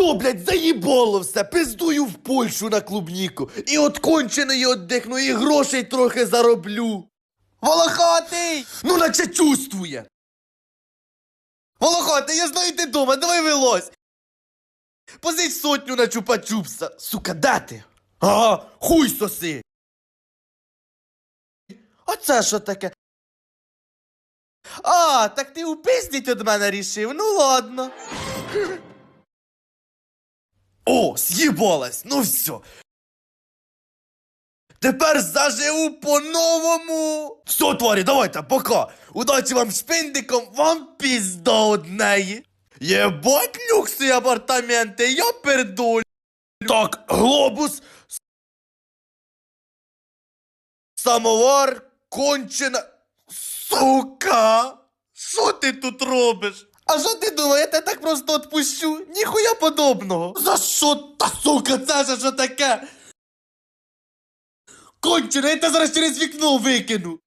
Все, блядь, заїбало все, пиздую в Польщу на клубніку. І от конченої отдихну, і грошей трохи зароблю. Волохатий! Ну, наче чувствує. Волохатий, я знаю ти дома, давай вилазь! Позич сотню на чупа-чупса. Сука, де ти? Ага, хуй соси. А що таке? А, так ти упиздить від мене рішив, ну ладно. О, ну все. Тепер заживу по-новому. Все, тварі, давайте, пока. Удачі вам шпиндиком, вам пізда однеї. Єбать люкси апартаменти, я пердоль. Так, глобус. Самовар, кончена. Сука! Що ти тут робиш? А що ти думаєш, я тебе так просто відпущу? Ніхуя подобного. За що та сука, це ж що таке? Кончено, я тебе зараз через вікно викину.